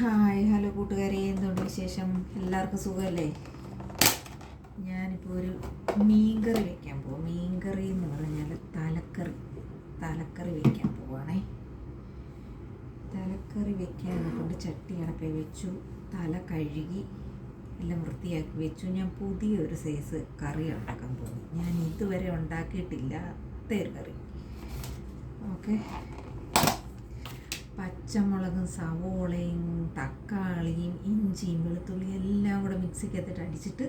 Hi hello കൂട്ടുകാരെ. എന്തുണ്ട് വിശേഷം? എല്ലാവർക്കും സുഖമല്ലേ? ഞാനിപ്പോൾ ഒരു മീൻകറി വെക്കാൻ പോവാം. മീൻകറി എന്ന് പറഞ്ഞാൽ തലക്കറി. തലക്കറി വെക്കാൻ പോവാണേ. തലക്കറി വെക്കാൻ കൊണ്ട് ചട്ടി അടപ്പേ വെച്ചു. തല കഴുകി എല്ലാം വൃത്തിയാക്കി വെച്ചു. ഞാൻ പുതിയൊരു സൈസ് കറി ഉണ്ടാക്കാൻ പോകുന്നു ഞാൻ ഇതുവരെ ഉണ്ടാക്കിയിട്ടില്ല തേർ കറി. ഓക്കെ. പച്ചമുളകും സവോളയും തക്കാളിയും ഇഞ്ചിയും വെളുത്തുള്ളിയും എല്ലാം കൂടെ മിക്സിക്കകത്തിട്ട് അടിച്ചിട്ട്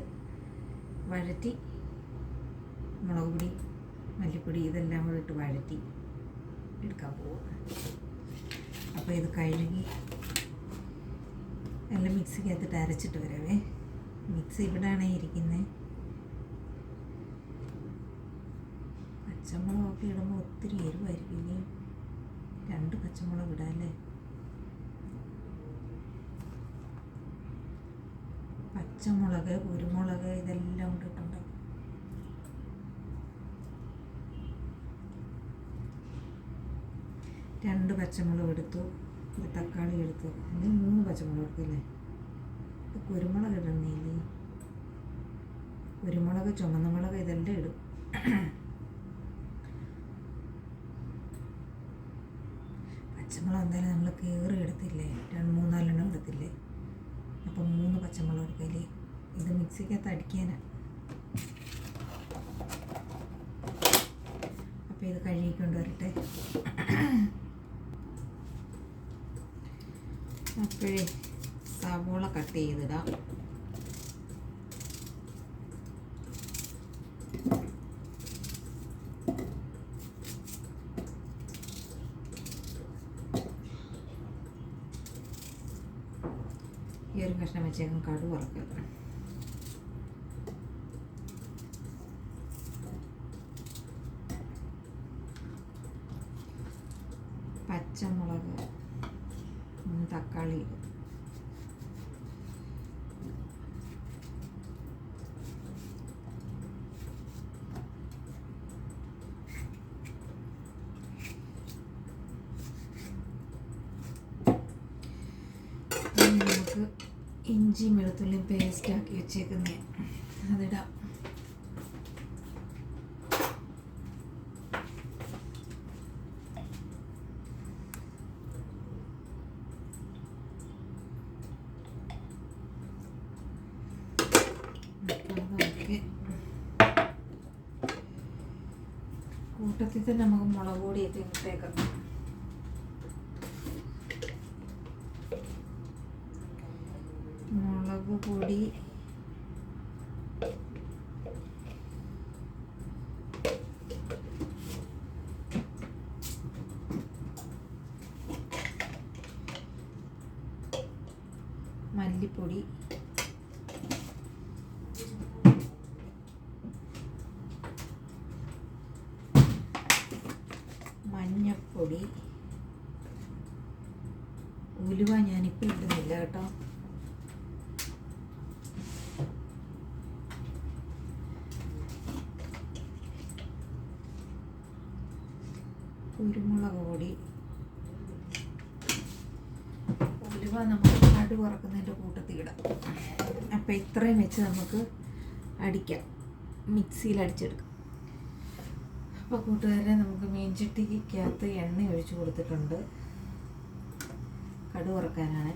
വഴറ്റി മുളക് പൊടി മല്ലിപ്പൊടി ഇതെല്ലാം കൂടെ ഇട്ട് വഴറ്റി എടുക്കാൻ പോവുക അപ്പോൾ ഇത് കഴുകി എല്ലാം മിക്സിക്കകത്തിട്ട് അരച്ചിട്ട് വരാവേ. മിക്സി ഇവിടെയാണ് ഇരിക്കുന്നത് പച്ചമുളകൊക്കെ ഇടുമ്പോൾ ഒത്തിരി എരിവായിരിക്കില്ലേ രണ്ട് പച്ചമുളക് ഇടാല്ലേ? പച്ചമുളക് കുരുമുളക് ഇതെല്ലാം ഇട്ടിട്ടുണ്ട്. രണ്ട് പച്ചമുളക് എടുത്തു ഒരു തക്കാളി എടുത്തു. അല്ലെങ്കിൽ മൂന്ന് പച്ചമുളക് ഇപ്പം കുരുമുളക് ഇടുന്നില്ലേ കുരുമുളക് ചുമന്ന മുളക് ഇതെല്ലാം ഇടും. പച്ചമുളക് എന്തായാലും നമ്മൾ കീറി എടുത്തില്ലേ? രണ്ട് മൂന്നാലെണ്ണം എടുത്തില്ലേ? അപ്പം മൂന്ന് പച്ചമുളക് എടുക്കല്ലേ ഇത് മിക്സിക്കകത്ത് അടിക്കാനാണ് അപ്പോൾ ഇത് കഴുകിക്കൊണ്ട് വരട്ടെ അപ്പോഴേ സവോള കട്ട് ചെയ്തിടാം ഈ ഒരു കഷ്ണം വെച്ചേക്കും കടു പച്ചമുളക് തക്കാളി ഇടും. ഇനി നമുക്ക് ഇഞ്ചിയും വെളുത്തുള്ളിയും പേസ്റ്റ് ആക്കി വെച്ചേക്കുന്നേ. അതിടാം. കൂട്ടത്തിൽ തന്നെ നമുക്ക് മുളക് പൊടിയൊക്കെ ഇട്ടേക്കാം മുളക് പൊടി മല്ലിപ്പൊടി. മഞ്ഞപ്പൊടി. ഉലുവ ഞാനിപ്പോൾ ഇടുന്നില്ല കേട്ടോ കുരുമുളക് പൊടി ഉലുവ നമുക്ക് കടു വറക്കുന്നതിന്റെ കൂട്ടത്തിൽ ഇടാം അപ്പോൾ ഇത്രയും വെച്ച് നമുക്ക് അടിക്കാം. മിക്സിയിൽ അടിച്ചെടുക്കാം. അപ്പോൾ കൂട്ടുകാരെ നമുക്ക് മീൻചട്ടിക്കകത്ത് എണ്ണ ഒഴിച്ചു കൊടുത്തിട്ടുണ്ട്. കടു വറക്കാനാണ്.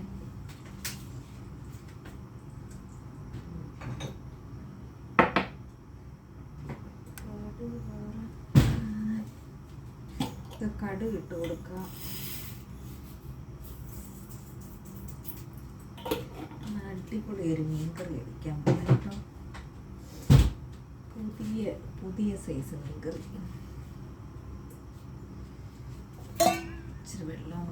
കടു ഇട്ട് കൊടുക്കുക അടിപൊളി ഒരു മീൻ കറി കഴിക്കാൻ പോകുന്നത് പുതിയ പുതിയ സൈസ് മീൻ കറി ഇച്ചിരി വെള്ളം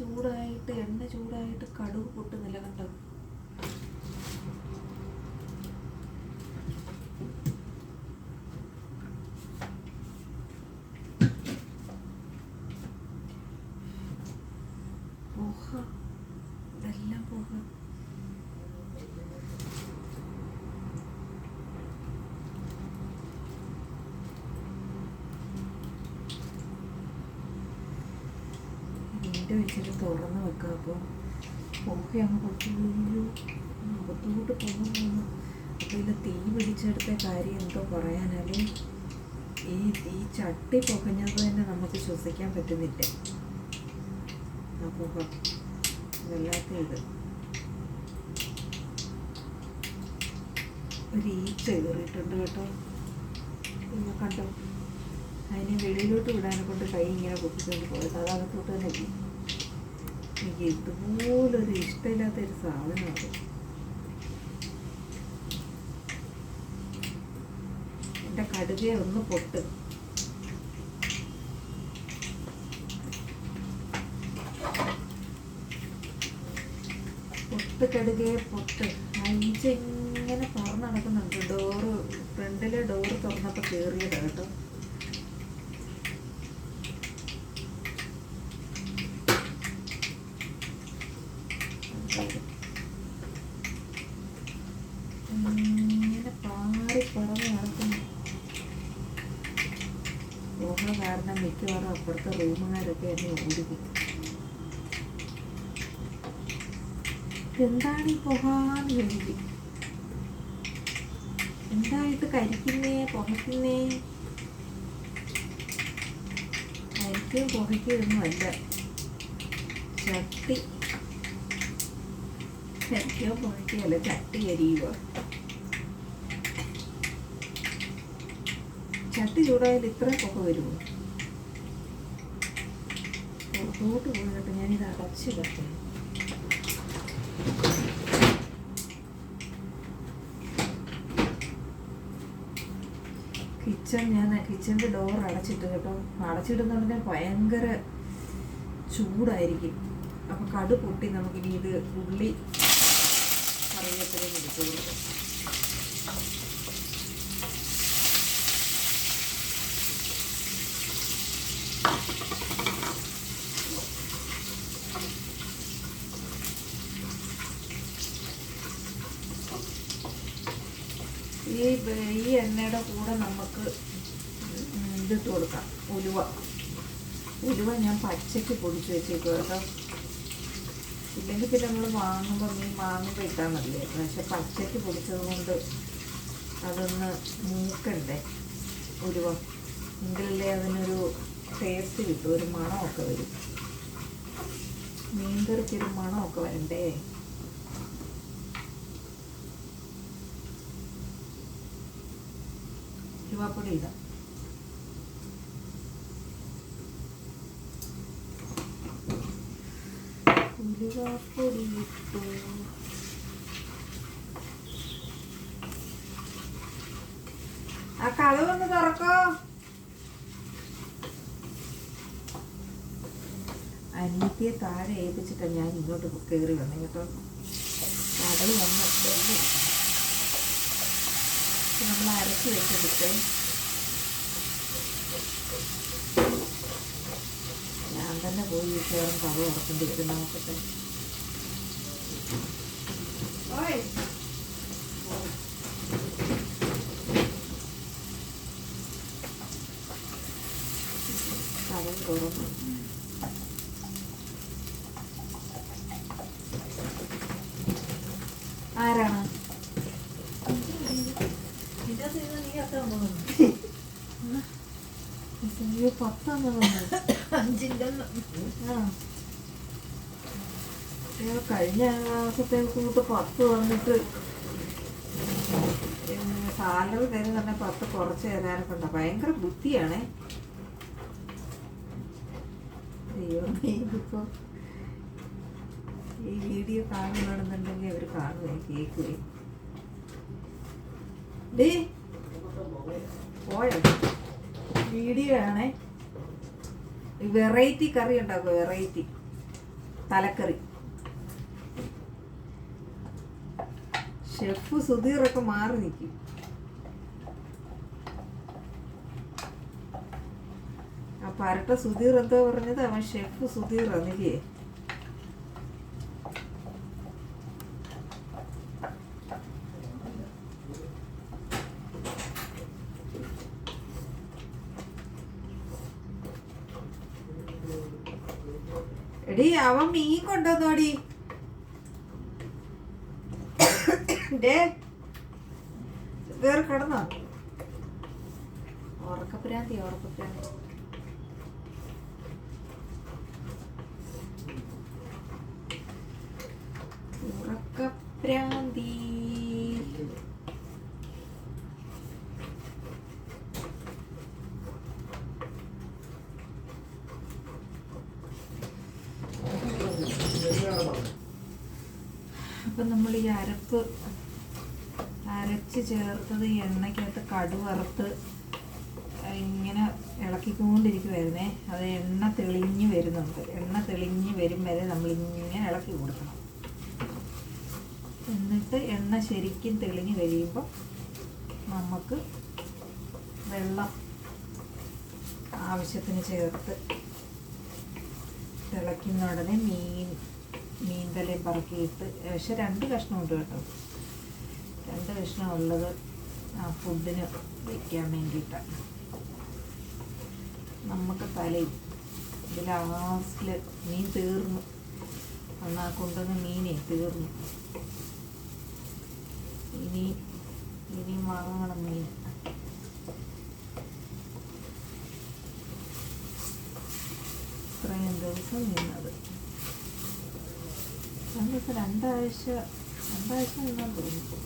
ചൂടായിട്ട് എണ്ണ ചൂടായിട്ട് കടുക് പൊട്ടുന്നില്ല കണ്ടോ പുക ഇതെല്ലാം പുക വീട് വെച്ചിട്ട് തുറന്ന് വെക്കുക. അപ്പോൾ പുക അങ്ങ് പൊട്ടിയോ അകത്തോട്ട് പോകുന്നു അപ്പോൾ ഇതിൽ തീ പിടിച്ചെടുത്ത കാര്യം എന്തോ പറയാനാലും ഈ ഈ ചട്ടി പുകഞ്ഞത് തന്നെ നമുക്ക് ശ്വസിക്കാൻ പറ്റുന്നില്ല. ആ പുക വല്ലാത്ത ഇത്. ഒരു ഈച്ച കയറിയിട്ടുണ്ട് കേട്ടോ. നിങ്ങൾ കണ്ടോ? അതിനെ വെളിയിലോട്ട് വിടാനെ കൊണ്ട് കൈ ഇങ്ങനെ പൊട്ടിക്കൊണ്ട് പോയത്. അതകത്തോട്ട് തന്നെ എത്തി ഇതുപോലൊരു ഇഷ്ടമില്ലാത്തൊരു സാധനമാണ് എന്റെ കടുകയെ ഒന്ന് പൊട്ട്. പൊട്ട് കടുകയെ പൊട്ട്. അയച്ച പറന്ന് നടക്കുന്നുണ്ട്. ഡോറ് ഫ്രണ്ടിലെ ഡോറ് തുറന്നപ്പോൾ കയറിയതാണ് കേട്ടോ. കാരണം മിക്കവാറും അപ്പുറത്തെ റൂമുകാരൊക്കെ എന്നെ ഓടിക്കും എന്താണ് ഈ പുകാന്ന് ചോദിക്കും എന്തായിട്ട് കരിക്കുന്നേ പുകയ്ക്കുന്നേ കരിക്കും പുകയ്ക്കുകയും ഒന്നും അല്ല. ചട്ടി. കരിക്കോ പുകയ്ക്കോ അല്ല ചട്ടി കരിയുക ചട്ടി ചൂടായാൽ ഇത്രയും പുക വരുമോ പുറത്തോട്ട് പോയിട്ട് ഞാനിത് അടച്ച് വെക്കണം കിച്ചൺ ഞാൻ കിച്ചണിന്റെ ഡോർ അടച്ചിട്ട് കേട്ടോ. അടച്ചിട്ടെന്ന് പറഞ്ഞാൽ ഭയങ്കര ചൂടായിരിക്കും. അപ്പം കടു പൊട്ടി നമുക്കിനി ഇത് ഉള്ളി കറിവേപ്പിലയും എടുത്തു കൊടുക്കും. ഈ എണ്ണയുടെ കൂടെ നമുക്ക് ഇതിട്ട് കൊടുക്കാം. ഉലുവ. ഉലുവ ഞാൻ പച്ചയ്ക്ക് പൊടിച്ച് വെച്ചേക്കും കേട്ടോ. ഇല്ലെങ്കിൽ പിന്നെ നമ്മൾ വാങ്ങുമ്പോൾ മീൻ വാങ്ങുമ്പോൾ ഇട്ടാൽ മതിയേ. പക്ഷെ പച്ചയ്ക്ക് പൊടിച്ചത് കൊണ്ട് അതൊന്ന് മൂക്കണ്ടേ ഉലുവ. എങ്കിലല്ലേ അതിനൊരു ടേസ്റ്റ് കിട്ടും. ഒരു മണമൊക്കെ വരും. മീൻകറിക്കൊരു മണമൊക്കെ വരണ്ടേ? ഉലുവാപ്പൊടി ഇടാം. ഉലുവാപ്പൊടി ഇട്ടു. ആ കഥവൊന്ന് തുറക്കോ? അനിയത്തിയെ താഴെ ഏൽപ്പിച്ചിട്ടാണ് ഞാൻ ഇങ്ങോട്ട് കയറി വന്നത് കേട്ടോ കടൽ വന്ന്. നമ്മൾ അരച്ച് വെച്ചെടുത്ത്. ഞാൻ തന്നെ പോയി മിക്കവാറും കഥ ഉറക്കേണ്ടി വരും നോക്കട്ടെ തോന്നുന്നു അഞ്ചിന്റെ ആ. കഴിഞ്ഞ മാസത്തെ കൂട്ട് പത്ത് വന്നിട്ട് സാലറി തരും തന്നെ പത്ത് കുറച്ച് തരാനൊക്കെ ഭയങ്കര ബുദ്ധിയാണേ. ഇതിപ്പോ ഈ വീഡിയോ കാണുകയാണെന്നുണ്ടെങ്കിൽ അവർ കാണുകയും കേൾക്കുകയും ഡേ പോയോ? വീഡിയോ ആണേ. വെറൈറ്റി കറി ഉണ്ടാക്കുക വെറൈറ്റി തലക്കറി. ഷെഫ് സുധീറൊക്കെ മാറി നിൽക്കും ആ പരട്ട സുധീർ എന്താ പറഞ്ഞത്? അവൻ ഷെഫ് സുധീർ എന്നില്ലേ അവൻ മീൻ കൊണ്ടുവന്നോടി. വേറെ കിടന്നോ? ഉറക്കപ്രാന്തി ഉറക്കപ്രാന്തി. ഉറക്കപ്രാന്തി അപ്പം നമ്മൾ അരപ്പ് അരച്ച് ചേർത്തത് ഈ എണ്ണയ്ക്കകത്ത് കടുവറുത്ത് ഇങ്ങനെ ഇളക്കിക്കൊണ്ടിരിക്കുമായിരുന്നേ അത് എണ്ണ തെളിഞ്ഞ് വരുന്നുണ്ട്. എണ്ണ തെളിഞ്ഞ് വരും വരെ നമ്മൾ ഇങ്ങനെ ഇളക്കി കൊടുക്കണം. എന്നിട്ട് എണ്ണ ശരിക്കും തെളിഞ്ഞ് കഴിയുമ്പോൾ നമുക്ക് വെള്ളം ആവശ്യത്തിന് ചേർത്ത് തിളയ്ക്കുന്ന ഉടനെ മീൻ മീൻ തലയും പറക്കിയിട്ട് പക്ഷെ രണ്ട് കഷ്ണമുണ്ട് കേട്ടോ. രണ്ട് കഷ്ണം ഉള്ളത് ആ ഫുഡിന് വയ്ക്കാൻ വേണ്ടിയിട്ടാണ് നമുക്ക് തലയും ഇത് ലാസ്റ്റിൽ മീൻ തീർന്നു. അന്നാ കൊണ്ടുവന്ന മീനെ തീർന്നു. ഇനി ഇനി വാങ്ങണം മീൻ. ഇത്രയും ദിവസം നിന്നത് രണ്ടിപ്പോൾ രണ്ടാഴ്ച രണ്ടാഴ്ച നിന്നാൻ തോന്നുന്നു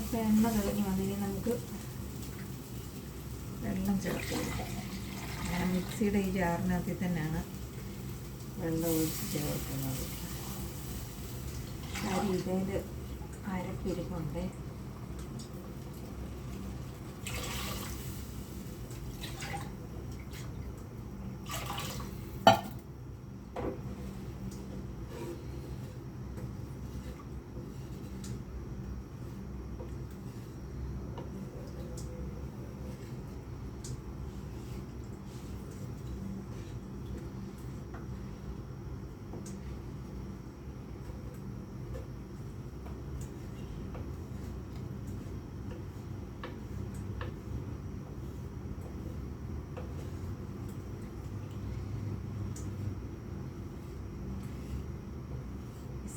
അപ്പോൾ എണ്ണ തെളിഞ്ഞ് മിക്സിയുടെ ഈ ജാറിനകത്തിൽ തന്നെയാണ് വെള്ളം ഒഴിച്ച് ചേർക്കുന്നത്. അരി ഇതിൽ അരപ്പിരിപ്പുണ്ട്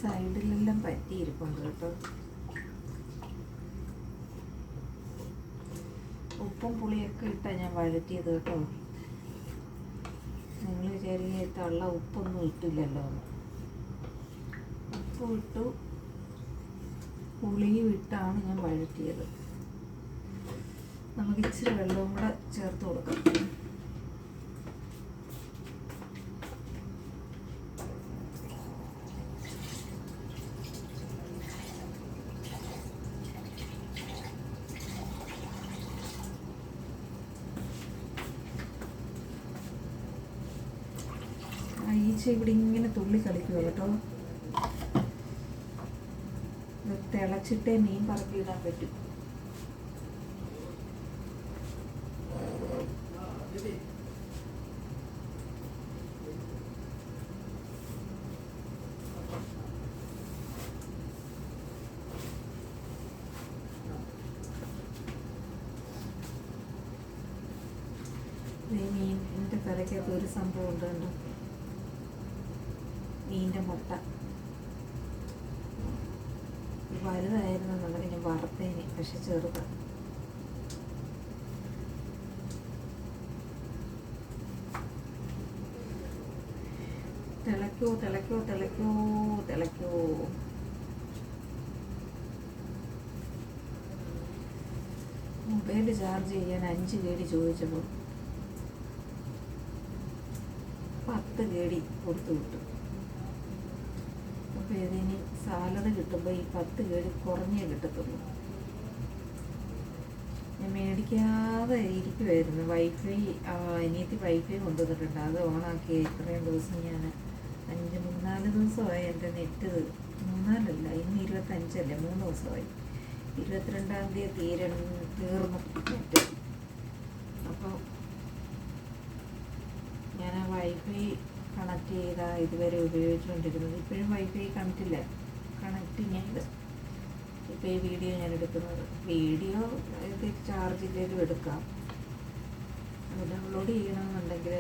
സൈഡിലെല്ലാം പറ്റിയിരിപ്പുണ്ട് കേട്ടോ. ഉപ്പും പുളിയൊക്കെ ഇട്ടാ ഞാൻ വഴറ്റിയത് കേട്ടോ. നിങ്ങൾ വിചാരിക്കുക തള്ള ഉപ്പൊന്നും ഇട്ടില്ലല്ലോ ഉപ്പും ഇട്ടു. പുളിയും ഇട്ടാണ് ഞാൻ വഴറ്റിയത്. നമുക്ക് ഇച്ചിരി വെള്ളവും കൂടെ ചേർത്ത് കൊടുക്കാം. ഈച്ച ഇവിടെ ഇങ്ങനെ തുള്ളി കളിക്കുക കേട്ടോ തിളച്ചിട്ടേ മീൻ പറക്കിയിടാൻ പറ്റും പക്ഷെ ചെറുതാണ് തിളയ്ക്കോ തിളയ്ക്കോ തിളയ്ക്കോ തിളയ്ക്കോ. മൊബൈൽ ചാർജ് ചെയ്യാൻ അഞ്ച് കേടി ചോദിച്ചപ്പോൾ പത്ത് കേടി കൊടുത്തു വിട്ടു. അപ്പോൾ ഇതിന് സാലറി കിട്ടുമ്പോൾ ഈ പത്ത് കേടി കുറഞ്ഞേ കിട്ടത്തുള്ളൂ. മേടിക്കാതെ ഇരിക്കുമായിരുന്നു വൈഫൈ അനിയത്തി വൈഫൈ കൊണ്ടുവന്നിട്ടുണ്ട്. അത് ഓണാക്കി ഇത്രയും ദിവസം ഞാൻ അഞ്ച് മൂന്നാൽ ദിവസമായി എന്റെ നെറ്റ് മൂന്നാലല്ല ഇന്ന് ഇരുപത്തഞ്ചല്ലേ? മൂന്ന് ദിവസമായി. ഇരുപത്തിരണ്ടാം തീയതി തീര തീർന്നു നെറ്റ്. അപ്പോൾ ഞാൻ ആ വൈഫൈ കണക്ട് ചെയ്ത ഇതുവരെ ഉപയോഗിച്ചുകൊണ്ടിരുന്നത്. ഇപ്പോഴും വൈഫൈ കണക്റ്റില്ല കണക്റ്റിങ് ചെയ്ത് ഇപ്പോൾ ഈ വീഡിയോ ഞാൻ എടുക്കുന്നത്. വീഡിയോ ഇത് ചാർജ് ചെയ്തും എടുക്കാം. ഡൗൺലോഡ് ചെയ്യണമെന്നുണ്ടെങ്കിൽ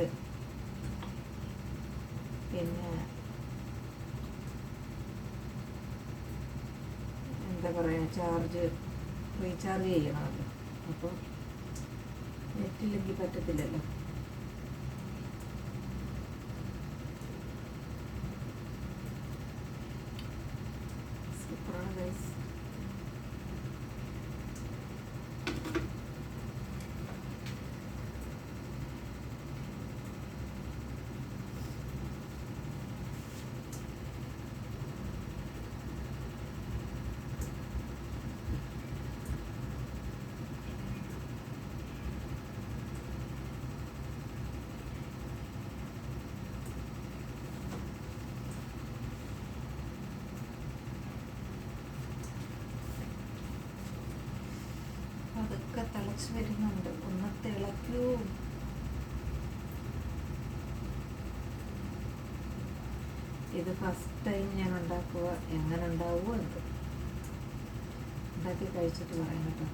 പിന്നെ എന്താ പറയുക ചാർജ് റീചാർജ് ചെയ്യണമല്ലോ. അപ്പോൾ നെറ്റില്ലെങ്കിൽ പറ്റത്തില്ലല്ലോ. തിളച്ച് വരുന്നുണ്ട്. ഒന്ന് തിളക്കൂ. ഇത് ഫസ്റ്റ് ടൈം ഞാൻ ഉണ്ടാക്കുക എങ്ങനെ ഉണ്ടാവുമോ എന്ത് ഉണ്ടാക്കി കഴിച്ചിട്ട് പറയാം കേട്ടോ.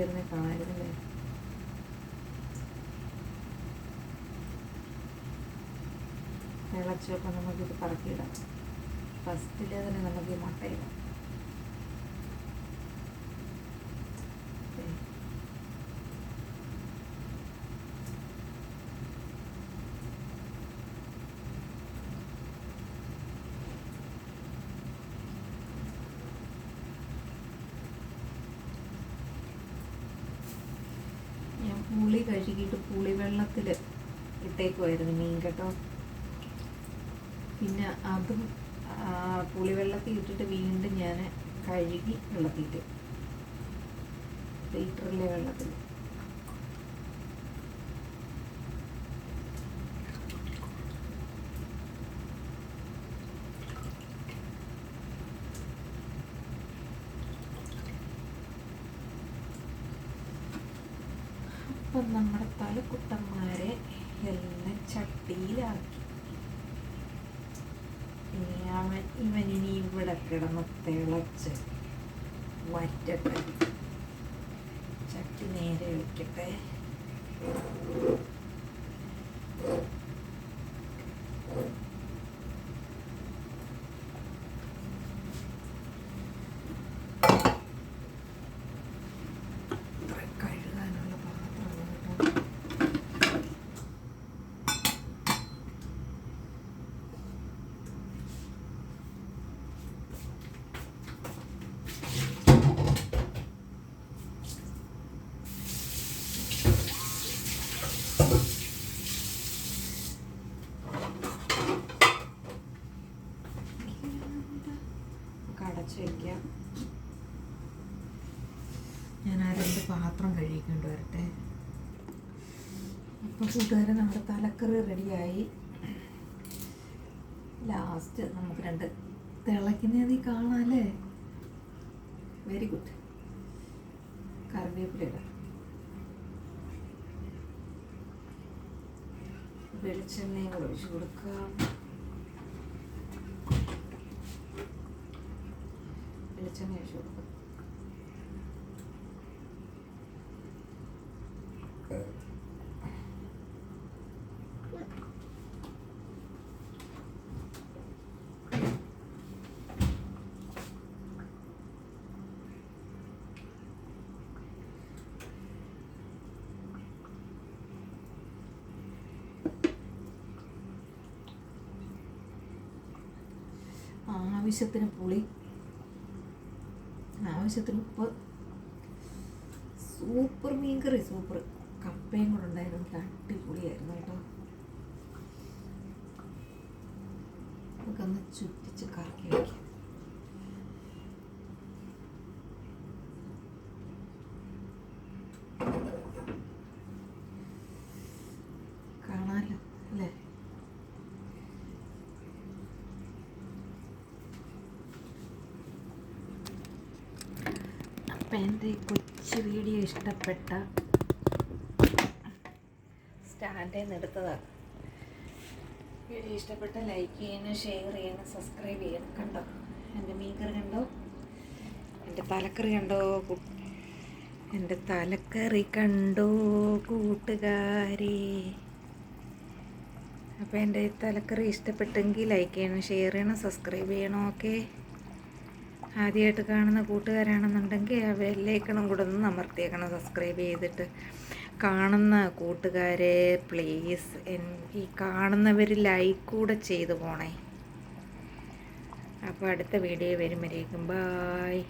അടുത്തിരിക്കുമായിരുന്നേ കാണായിരുന്നില്ലേ തിളച്ചപ്പോൾ നമുക്കിത് പറക്കിയിടാം. ഫസ്റ്റിലെ തന്നെ നമുക്ക് മുട്ടയിടാം ദേ. ഞാൻ പുളി കഴുകിയിട്ട് പുളി വെള്ളത്തിൽ ഇട്ടേക്കുമായിരുന്നു മീൻ കേട്ടോ പിന്നെ അതും ആ, പുളിവെള്ളത്തിൽ ഇട്ടിട്ട് വീണ്ടും ഞാൻ കഴുകി വെള്ളത്തിയിട്ട് ലീറ്ററിലെ വെള്ളത്തിൽ നമ്മുടെ തലക്കുട്ടന്മാരെ എല്ലാം ചട്ടിയിലാക്കി. അവൻ ഇവൻ ഇനി ഇവിടെ കിടന്ന് തിളച്ച് വറ്റട്ടെ. ചട്ടി നേരെ വെക്കട്ടെ ഇത്ര കഴുകാനുള്ള പാത്രമാണ് കേട്ടോ നമുക്ക് അടച്ച് വയ്ക്കാം ഞാൻ ആ രണ്ട് പാത്രം കഴുകിക്കൊണ്ട് വരട്ടെ അപ്പോൾ കൂട്ടുകാരെ നമ്മുടെ തലക്കറി റെഡിയായി. ലാസ്റ്റ് നമുക്ക് രണ്ട് തിളയ്ക്കുന്നത് നീ കാണാല്ലേ? വെരി ഗുഡ് കറിവേപ്പില വെളിച്ചെണ്ണയും കൂടെ ഒഴിച്ചു കൊടുക്കാം. വെളിച്ചെണ്ണ ഒഴിച്ചു കൊടുക്കും. ആവശ്യത്തിന് പുളി ആവശ്യത്തിന് ഉപ്പ്. സൂപ്പർ മീൻകറി സൂപ്പർ. കപ്പയും കൂടെ ഉണ്ടായിരുന്നു. അടിപൊളിയായിരുന്നു കേട്ടോ. നമുക്കൊന്ന് ചുറ്റിച്ച് കറക്കി വയ്ക്കാം കാണാമല്ലോ അല്ലേ അപ്പം എന്റെ ഈ കൊച്ചു വീഡിയോ ഇഷ്ടപ്പെട്ട സ്റ്റാൻഡിൽ നിന്ന് എടുത്തതാണ് വീഡിയോ ഇഷ്ടപ്പെട്ട ലൈക്ക് ചെയ്യണം ഷെയർ ചെയ്യണം സബ്സ്ക്രൈബ് ചെയ്യണം കണ്ടോ? എന്റെ മീൻകറി കണ്ടോ? എന്റെ തലക്കറി കണ്ടോ? എന്റെ തലക്കറി കണ്ടോ കൂട്ടുകാരെ? അപ്പോൾ എന്റെ തലക്കറി ഇഷ്ടപ്പെട്ടെങ്കിൽ ലൈക്ക് ചെയ്യണം ഷെയർ ചെയ്യണം സബ്സ്ക്രൈബ് ചെയ്യണം ഓക്കെ ആദ്യമായിട്ട് കാണുന്ന കൂട്ടുകാരാണെന്നുണ്ടെങ്കിൽ ആ ബെല്ലൈക്കണം കൂടെ ഒന്ന് അമർത്തിയേക്കണം സബ്സ്ക്രൈബ് ചെയ്തിട്ട്. കാണുന്ന കൂട്ടുകാരെ പ്ലീസ് ഈ കാണുന്നവർ ലൈക്ക് കൂടെ ചെയ്തു പോണേ. അപ്പോൾ അടുത്ത വീഡിയോ വരുമ്പോഴേക്കും ബായ്